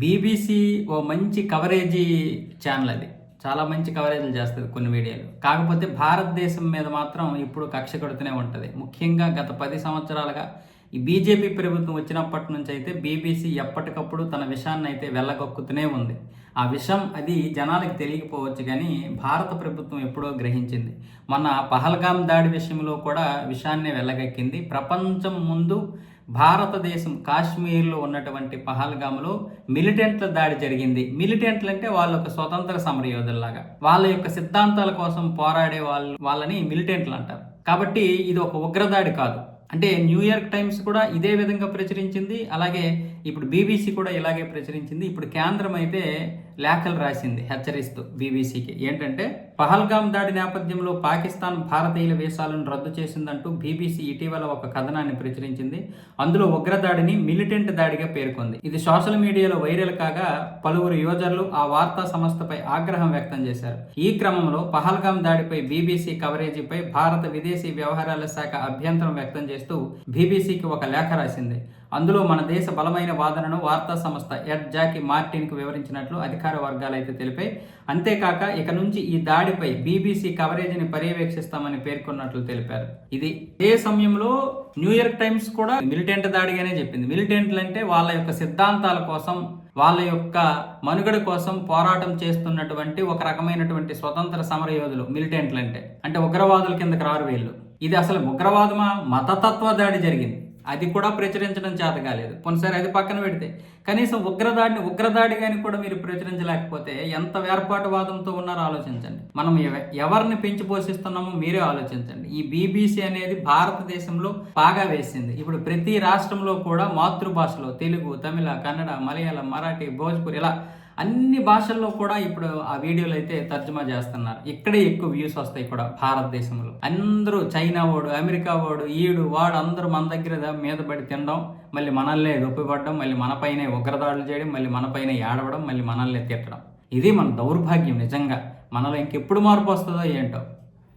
BBC ఓ మంచి coverage channel అది. చాలా మంచి కవరేజీలు చేస్తుంది కొన్ని వీడియోలు కాకపోతే భారతదేశం మీద మాత్రం ఇప్పుడు కక్ష కడుతూనే ఉంటుంది. ముఖ్యంగా గత పది సంవత్సరాలుగా ఈ బీజేపీ ప్రభుత్వం వచ్చినప్పటి నుంచి అయితే బీబీసీ ఎప్పటికప్పుడు తన విషయాన్ని అయితే వెళ్ళగొక్కుతూనే ఉంది. ఆ విషయం అది జనాలకు తెలియకపోవచ్చు కానీ భారత ప్రభుత్వం ఎప్పుడో గ్రహించింది. మన పహల్గాం దాడి విషయంలో కూడా విషయాన్ని వెళ్ళగక్కింది ప్రపంచం ముందు భారతదేశం కాశ్మీర్లో ఉన్నటువంటి పహల్గామ్లో మిలిటెంట్ల దాడి జరిగింది. మిలిటెంట్లు అంటే వాళ్ళ ఒక స్వతంత్ర సమరయోధుల్లాగా. వాళ్ళ యొక్క సిద్ధాంతాల కోసం పోరాడే వాళ్ళు వాళ్ళని మిలిటెంట్లు అంటారు. కాబట్టి ఇది ఒక ఉగ్రదాడి కాదు. అంటే న్యూయార్క్ టైమ్స్ కూడా ఇదే విధంగా ప్రచురించింది. అలాగే ఇప్పుడు బీబీసీ కూడా ఇలాగే ప్రచురించింది. ఇప్పుడు కేంద్రం అయితే లేఖలు రాసింది హెచ్చరిస్తూ బీబీసీకి ఏంటంటే పహల్గాం దాడి నేపథ్యంలో పాకిస్తాన్ భారతీయుల వీసాలను రద్దు చేసిందంటూ బీబీసీ ఇటీవల ఒక కథనాన్ని ప్రచురించింది. అందులో ఉగ్రదాడిని మిలిటెంట్ దాడిగా పేర్కొంది. ఇది సోషల్ మీడియాలో వైరల్ కాగా పలువురు యూజర్లు ఆ వార్తా సంస్థపై ఆగ్రహం వ్యక్తం చేశారు. ఈ క్రమంలో పహల్గాం దాడిపై బీబీసీ కవరేజీపై భారత విదేశీ వ్యవహారాల శాఖ అభ్యంతరం వ్యక్తం చేస్తూ బీబీసీకి ఒక లేఖ రాసింది. అందులో మన దేశ బలమైన వాదనను వార్తా సంస్థ ఎడ్ జాకి మార్టిన్కు వివరించినట్లు అధికార వర్గాలు అయితే తెలిపాయి. అంతేకాక ఇక నుంచి ఈ దాడిపై బీబీసీ కవరేజీని పర్యవేక్షిస్తామని పేర్కొన్నట్లు తెలిపారు. ఇది ఏ సమయంలో? న్యూయార్క్ టైమ్స్ కూడా మిలిటెంట్ దాడిగానే చెప్పింది. మిలిటెంట్లు అంటే వాళ్ళ యొక్క సిద్ధాంతాల కోసం వాళ్ళ యొక్క మనుగడ కోసం పోరాటం చేస్తున్నటువంటి ఒక రకమైనటువంటి స్వతంత్ర సమరయోధులు మిలిటెంట్లు అంటే అంటే ఉగ్రవాదుల కిందకి రారు వీళ్ళు. ఇది అసలు ఉగ్రవాదమా? మతతత్వ దాడి జరిగింది. అది కూడా ప్రచురించడం చేత కాలేదు. కొన్నిసారి అది పక్కన పెడితే. కనీసం ఉగ్రదాడిని ఉగ్రదాడిగాని కూడా మీరు ప్రచురించలేకపోతే ఎంత వేర్పాటువాదంతో ఉన్నారో ఆలోచించండి. మనం ఎవ- ఎవరిని పెంచి పోషిస్తున్నామో మీరే ఆలోచించండి. ఈ బీబీసీ అనేది భారతదేశంలో బాగా వేసింది. ఇప్పుడు ప్రతి రాష్ట్రంలో కూడా మాతృభాషలో తెలుగు తమిళ కన్నడ మలయాళం మరాఠీ భోజ్పూర్ ఇలా అన్ని భాషల్లో కూడా ఇప్పుడు ఆ వీడియోలు అయితే తర్జుమా చేస్తున్నారు. ఇక్కడే ఎక్కువ వ్యూస్ వస్తాయి కూడా భారతదేశంలో. అందరూ చైనా వాడు అమెరికా వాడు ఈడు వాడు అందరూ మన దగ్గర మీద పడి తినడం మళ్ళీ మనల్నే రొప్పిపడడం మళ్ళీ మనపైనే ఉగ్రదాడులు చేయడం మళ్ళీ మనపైనే ఏడవడం మళ్ళీ మనల్నే తిట్టడం. ఇది మన దౌర్భాగ్యం నిజంగా. మనలో ఇంకెప్పుడు మార్పు వస్తుందో ఏంటో.